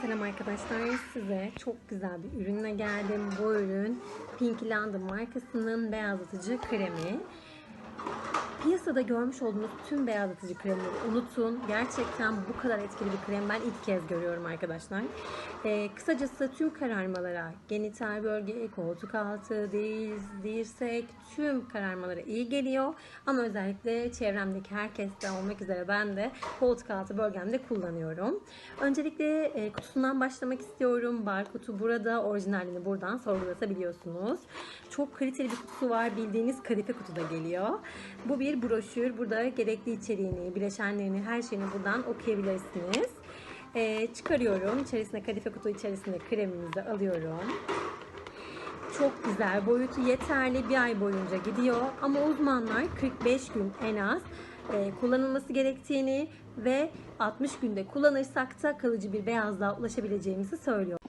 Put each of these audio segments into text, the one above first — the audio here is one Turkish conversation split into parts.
Selam arkadaşlar. Size çok güzel bir ürünle geldim. Bu ürün Pink London markasının beyazlatıcı kremi. Piyasada görmüş olduğunuz tüm beyazlatıcı kremleri unutun. Gerçekten bu kadar etkili bir krem ben ilk kez görüyorum arkadaşlar. Ee, kısacası tüm kararmalara, genital bölge, koltuk altı, diz, dirsek tüm kararmalara iyi geliyor. Ama özellikle çevremdeki herkes de olmak üzere ben de koltuk altı bölgemde kullanıyorum. Öncelikle e, kutusundan başlamak istiyorum. Barkodu burada, orijinalini buradan sorgulatabiliyorsunuz. Çok kaliteli bir kutusu var. Bildiğiniz kadife kutuda geliyor. Bu bir broşür. Burada gerekli içeriğini, bileşenlerini, her şeyini buradan okuyabilirsiniz. Ee, çıkarıyorum. İçerisine kadife kutu içerisinde kremimizi alıyorum. Çok güzel. Boyutu yeterli. Bir ay boyunca gidiyor. Ama uzmanlar 45 gün en az e, kullanılması gerektiğini ve 60 günde kullanırsak da kalıcı bir beyazlığa ulaşabileceğimizi söylüyor.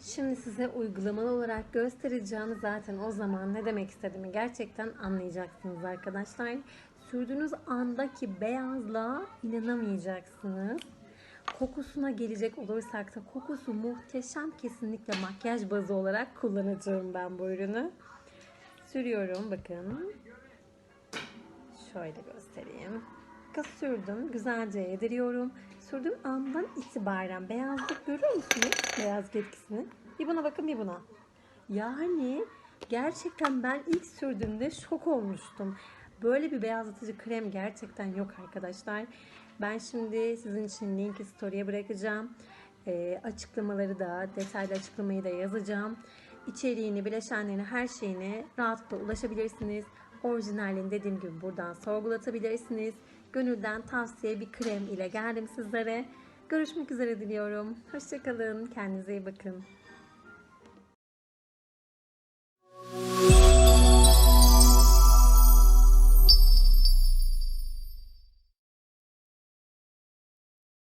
Şimdi size uygulamalı olarak göstereceğim. Zaten o zaman ne demek istediğimi gerçekten anlayacaksınız arkadaşlar. Sürdüğünüz andaki beyazlığa inanamayacaksınız. Kokusuna gelecek olursak da kokusu muhteşem kesinlikle makyaj bazı olarak kullanacağım ben bu ürünü. Sürüyorum bakın. Şöyle göstereyim. Bakın sürdüm. Güzelce yediriyorum. Sürdüğüm andan itibaren beyazlık görüyor musunuz? Beyaz etkisini. Bir buna bakın bir buna. Yani gerçekten ben ilk sürdüğümde şok olmuştum. Böyle bir beyazlatıcı krem gerçekten yok arkadaşlar. Ben şimdi sizin için linki story'e bırakacağım. Ee, açıklamaları da, detaylı açıklamayı da yazacağım. İçeriğini, bileşenlerini, her şeyine rahatlıkla ulaşabilirsiniz. Orijinalini dediğim gibi buradan sorgulatabilirsiniz. Gönülden tavsiye bir krem ile geldim sizlere. Görüşmek üzere diliyorum. Hoşçakalın. Kendinize iyi bakın.